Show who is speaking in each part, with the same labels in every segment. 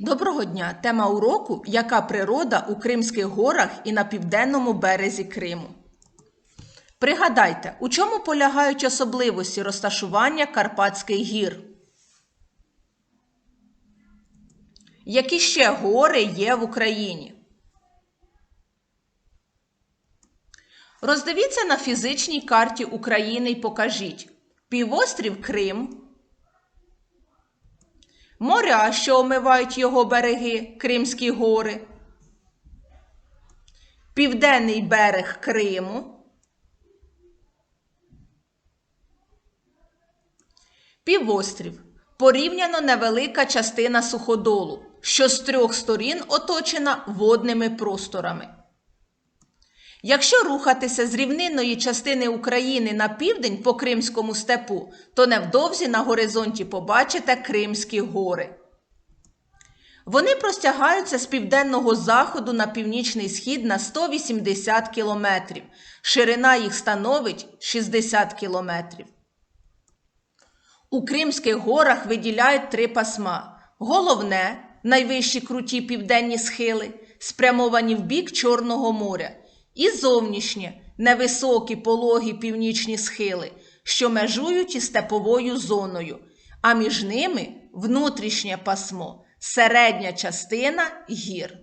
Speaker 1: Доброго дня! Тема уроку Яка природа у Кримських горах і на південному березі Криму. Пригадайте, у чому полягають особливості розташування Карпатських гір? Які ще гори є в Україні? Роздивіться на фізичній карті України і покажіть півострів Крим, моря, що омивають його береги, Кримські гори, південний берег Криму, півострів. Порівняно невелика частина суходолу, що з трьох сторін оточена водними просторами. Якщо рухатися з рівнинної частини України на південь по Кримському степу, то невдовзі на горизонті побачите Кримські гори. Вони простягаються з південного заходу на північний схід на 180 кілометрів. Ширина їх становить 60 кілометрів. У Кримських горах виділяють три пасма. Головне найвищі круті південні схили, спрямовані в бік Чорного моря, і зовнішнє невисокі пологі північні схили, що межують із степовою зоною, а між ними внутрішнє пасмо, середня частина гір.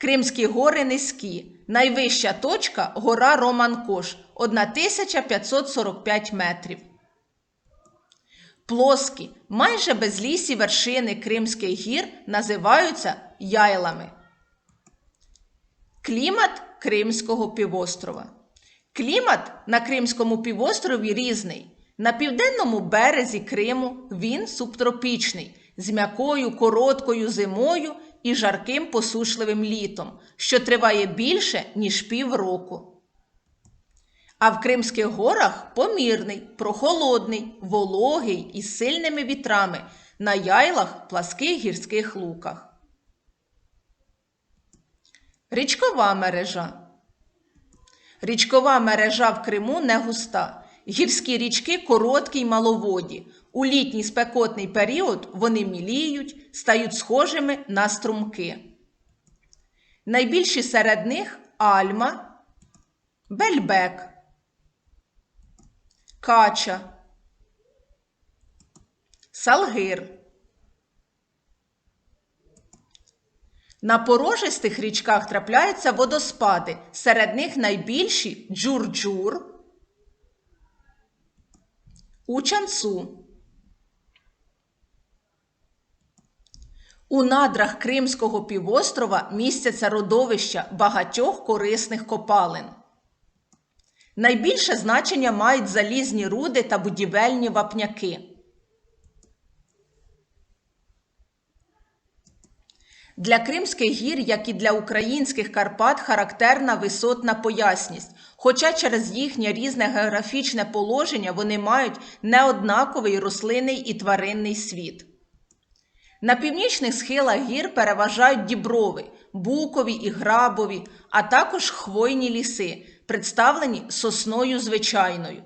Speaker 1: Кримські гори низькі. Найвища точка гора Романкош 1545 метрів. Плоскі, майже безлісі вершини Кримських гір називаються яйлами. Клімат Кримського півострова. Клімат на Кримському півострові різний. На південному березі Криму він субтропічний, з м'якою короткою зимою і жарким посушливим літом, що триває більше, ніж півроку. А в Кримських горах помірний, прохолодний, вологий із сильними вітрами на яйлах пласких гірських луках. Річкова мережа. Річкова мережа в Криму не густа. Гірські річки короткі й маловоді. У літній спекотний період вони міліють, стають схожими на струмки. Найбільші серед них Альма, Бельбек, Кача, Салгир. На порожистих річках трапляються водоспади. Серед них найбільші Джур-Джур, Учанцу. У надрах Кримського півострова містяться родовища багатьох корисних копалин. Найбільше значення мають залізні руди та будівельні вапняки. Для Кримських гір, як і для українських Карпат, характерна висотна поясність, хоча через їхнє різне географічне положення вони мають неоднаковий рослинний і тваринний світ. На північних схилах гір переважають діброви, букові і грабові, а також хвойні ліси, представлені сосною звичайною.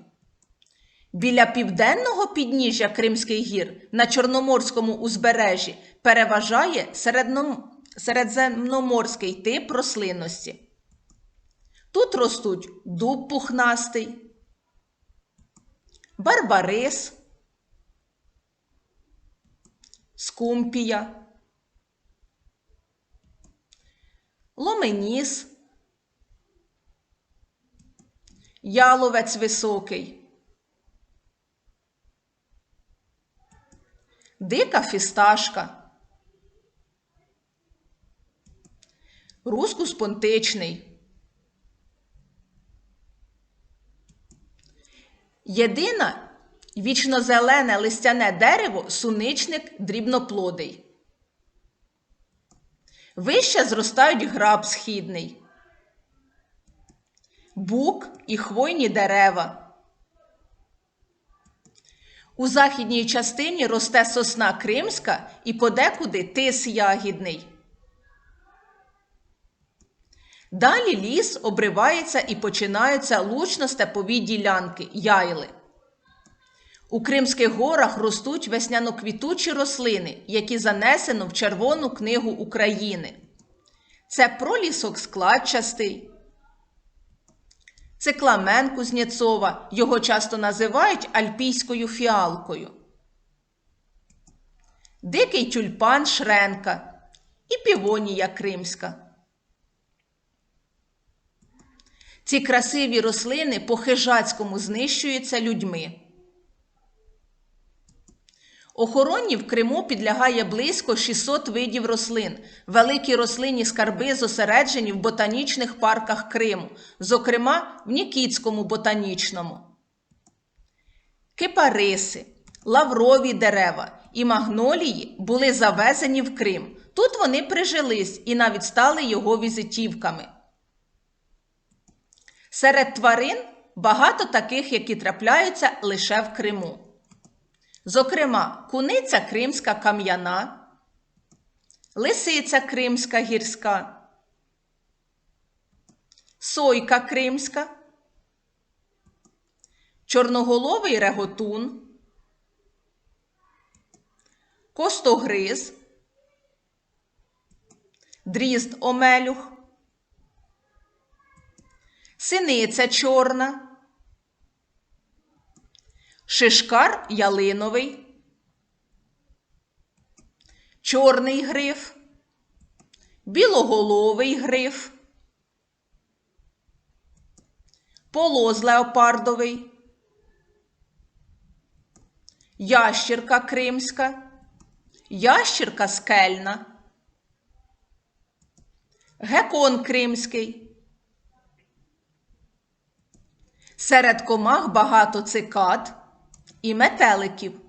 Speaker 1: Біля південного підніжжя Кримських гір на Чорноморському узбережжі переважає середземноморський тип рослинності. Тут ростуть дуб пухнастий, барбарис, скумпія, ломеніс, яловець високий. Дика фісташка. Рускус понтичний. Єдина вічнозелене листяне дерево суничник дрібноплодий. Вище зростають граб східний, бук і хвойні дерева. У західній частині росте сосна кримська і подекуди тис ягідний. Далі ліс обривається і починаються лучно-степові ділянки, яйли. У Кримських горах ростуть весняно-квітучі рослини, які занесено в Червону книгу України. Це пролісок складчастий, цикламен Кузнєцова, його часто називають альпійською фіалкою, дикий тюльпан Шренка і півонія кримська. Ці красиві рослини по хижацькому знищуються людьми. Охороні в Криму підлягає близько 600 видів рослин. Великі рослинні скарби зосереджені в ботанічних парках Криму, зокрема в Нікітському ботанічному. Кипариси, лаврові дерева і магнолії були завезені в Крим. Тут вони прижились і навіть стали його візитівками. Серед тварин багато таких, які трапляються лише в Криму. Зокрема, куниця кримська кам'яна, лисиця кримська гірська, сойка кримська, чорноголовий реготун, костогриз, дрізд омелюх, синиця чорна. Шишкар ялиновий, чорний гриф, білоголовий гриф, полоз леопардовий, ящірка кримська, ящірка скельна, гекон кримський. Серед комах багато цикад і метеликів.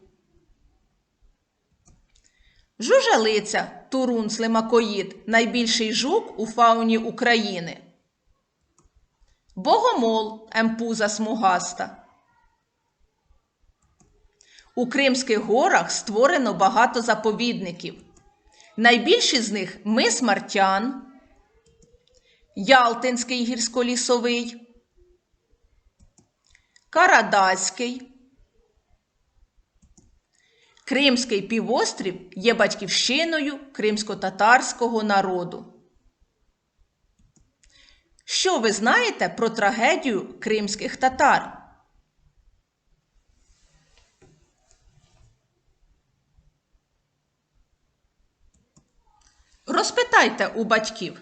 Speaker 1: Жужелиця Турун слимакоїд найбільший жук у фауні України. Богомол емпуза смугаста. У Кримських горах створено багато заповідників. Найбільші з них мис Мартян, Ялтинський гірськолісовий, Карадаський. Кримський півострів є батьківщиною кримсько-татарського народу. Що ви знаєте про трагедію кримських татар? Розпитайте у батьків,